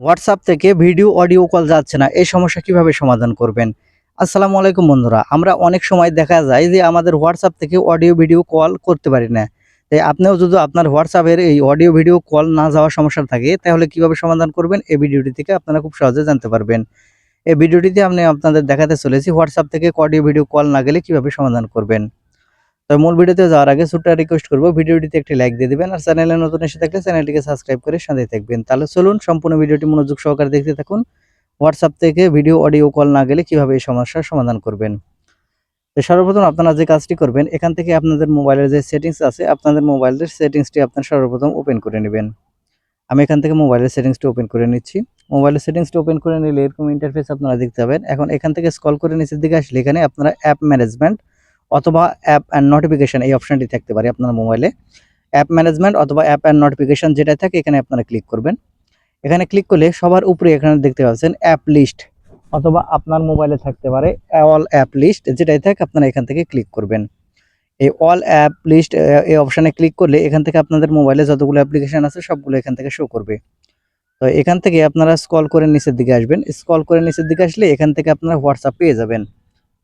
WhatsApp থেকে video audio call যাচ্ছে না। এই সমস্যা কীভাবে সমাধান করবেন? আসসালামু আলাইকুম বন্ধুরা, আমরা অনেক সময় দেখা যায় যে আমাদের হোয়াটসঅ্যাপ থেকে অডিও ভিডিও কল করতে পারি না। তাই আপনিও যদি আপনার হোয়াটসঅ্যাপের এই অডিও ভিডিও কল না যাওয়ার সমস্যা থাকে, তাহলে কীভাবে সমাধান করবেন? এই ভিডিওটি থেকে আপনারা খুব সহজে জানতে পারবেন। এই ভিডিওটিতে আমি আপনাদের দেখাতে চলেছি হোয়াটসঅ্যাপ থেকে অডিও ভিডিও কল না গেলে কীভাবে সমাধান করবেন। তো মূল ভিডিওতে যাওয়ার আগে ছোট্ট রিকোয়েস্ট করব ভিডিওটিতে একটি লাইক দিয়ে দিবেন আর চ্যানেলে নতুন এসে থাকলে চ্যানেলটিকে সাবস্ক্রাইব করে সাথে থাকবেন। তাহলে চলুন সম্পূর্ণ ভিডিওটি মনোযোগ সহকারে দেখতে থাকুন। হোয়াটসঅ্যাপ থেকে ভিডিও অডিও কল না গেলে কীভাবে এই সমস্যার সমাধান করবেন? তো সর্বপ্রথম আপনারা যে কাজটি করবেন, এখান থেকে আপনাদের মোবাইলের যে সেটিংস আছে, আপনাদের মোবাইলের সেটিংসটি আপনার সর্বপ্রথম ওপেন করে নেবেন। আমি এখান থেকে মোবাইলের সেটিংসটি ওপেন করে নিচ্ছি। মোবাইলের সেটিংসটি ওপেন করে নিলে এরকম ইন্টারফেস আপনারা দেখতে পাবেন। এখন এখান থেকে স্কল করে নিচের দিকে আসলে এখানে আপনারা অ্যাপ ম্যানেজমেন্ট অথবা অ্যাপ অ্যান্ড নোটিফিকেশন এই অপশানটি থাকতে পারে আপনার মোবাইলে অ্যাপ ম্যানেজমেন্ট অথবা অ্যাপ অ্যান্ড নোটিফিকেশন যেটা থাকে, এখানে আপনারা ক্লিক করবেন। এখানে ক্লিক করলে সবার উপরে এখানে দেখতে পাচ্ছেন অ্যাপ লিস্ট অথবা আপনার মোবাইলে থাকতে পারে অল অ্যাপ লিস্ট যেটাই থাকে, আপনারা এখান থেকে ক্লিক করবেন। এই অল অ্যাপ লিস্ট এই অপশানে ক্লিক করলে এখান থেকে আপনাদের মোবাইলে যতগুলো অ্যাপ্লিকেশন আছে, সবগুলো এখান থেকে শো করবে। তো এখান থেকে আপনারা স্ক্রল করে নিচের দিকে আসবেন। স্ক্রল করে নিচের দিকে আসলে এখান থেকে আপনারা হোয়াটসঅ্যাপ পেয়ে যাবেন।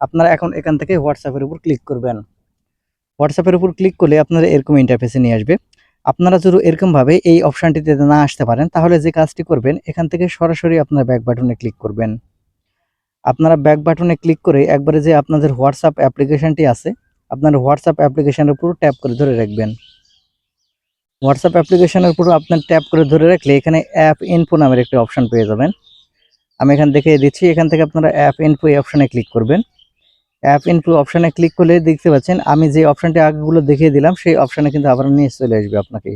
আপনারা এখন এখান থেকে হোয়াটসঅ্যাপের উপর ক্লিক করবেন। হোয়াটসঅ্যাপের উপর ক্লিক করলে আপনারা এরকম ইন্টারফেসে নিয়ে আসবে। আপনারা যদি এরকমভাবে এই অপশানটিতে না আসতে পারেন, তাহলে যে কাজটি করবেন, এখান থেকে সরাসরি আপনার ব্যাক বাটনে ক্লিক করবেন। আপনারা ব্যাক বাটনে ক্লিক করে একবারে যে আপনাদের হোয়াটসঅ্যাপ অ্যাপ্লিকেশনটি আছে, আপনার হোয়াটসঅ্যাপ অ্যাপ্লিকেশনের উপর ট্যাপ করে ধরে রাখবেন। হোয়াটসঅ্যাপ অ্যাপ্লিকেশনের উপর আপনার ট্যাপ করে ধরে রাখলে এখানে অ্যাপ ইনফো নামের একটি অপশান পেয়ে যাবেন। আমি এখান দেখিয়ে দিচ্ছি, এখান থেকে আপনারা অ্যাপ ইনফো এই অপশানে ক্লিক করবেন। অ্যাপ ইনফো অপশানে ক্লিক করলে দেখতে পাচ্ছেন, আমি যে অপশানটি আগেগুলো দেখিয়ে দিলাম, সেই অপশানে কিন্তু আবার নিয়ে চলে আসবে আপনাকে।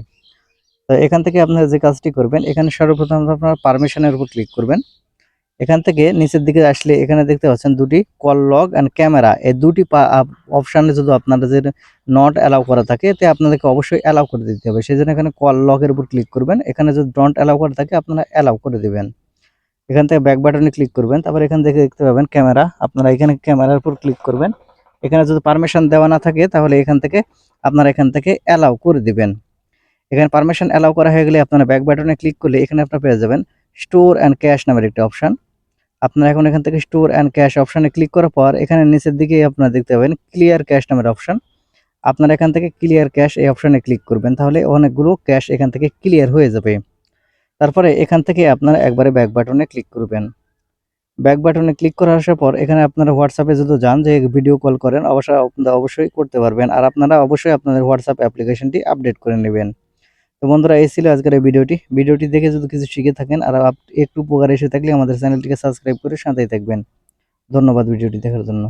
তো এখান থেকে আপনারা যে কাজটি করবেন, এখানে সর্বপ্রথম আপনার পারমিশনের উপর ক্লিক করবেন। এখান থেকে নিচের দিকে আসলে এখানে দেখতে পাচ্ছেন দুটি কল লগ অ্যান্ড ক্যামেরা এই দুটি অপশানে যদি আপনারা যে নট অ্যালাউ করা থাকে, তে আপনাদেরকে অবশ্যই অ্যালাউ করে দিতে হবে। সেই জন্য এখানে কল লগের উপর ক্লিক করবেন। এখানে যদি ডন্ট অ্যালাউ করা থাকে, আপনারা অ্যালাউ করে দেবেন। এখান থেকে ব্যাক বাটনে ক্লিক করবেন, তারপর এখান থেকে দেখতে পাবেন ক্যামেরা আপনারা এখানে ক্যামেরার উপর ক্লিক করবেন। এখানে যদি পারমিশন দেওয়া না থাকে, তাহলে এখান থেকে আপনারা এখান থেকে অ্যালাউ করে দিবেন। এখানে পারমিশন অ্যালাউ করা হয়ে গেলে আপনারা ব্যাক বাটনে ক্লিক করলে এখানে আপনারা পেয়ে যাবেন স্টোর অ্যান্ড ক্যাশ নামের একটি অপশান আপনারা এখন এখান থেকে স্টোর অ্যান্ড ক্যাশ অপশানে ক্লিক করার পর, এখানে নিচের দিকে আপনারা দেখতে পাবেন ক্লিয়ার ক্যাশ নামের অপশান আপনারা এখান থেকে ক্লিয়ার ক্যাশ এই অপশানে ক্লিক করবেন, তাহলে অনেকগুলো ক্যাশ এখান থেকে ক্লিয়ার হয়ে যাবে। তারপরে এখান থেকে আপনারা একবারে ব্যাক বাটনে ক্লিক করবেন। ব্যাক বাটনে ক্লিক করে আসার পর এখানে আপনারা হোয়াটসঅ্যাপে যদি যান, যে ভিডিও কল করেন, অবশ্যই আপনারা অবশ্যই করতে পারবেন। আর আপনারা অবশ্যই আপনাদের হোয়াটসঅ্যাপ অ্যাপ্লিকেশনটি আপডেট করে নেবেন। তো বন্ধুরা, এই ছিল আজকের এই ভিডিওটি ভিডিওটি দেখে যদি কিছু শিখে থাকেন, আর একটু উপকার এসে থাকলে আমাদের চ্যানেলটিকে সাবস্ক্রাইব করে সাথেই থাকবেন। ধন্যবাদ ভিডিওটি দেখার জন্য।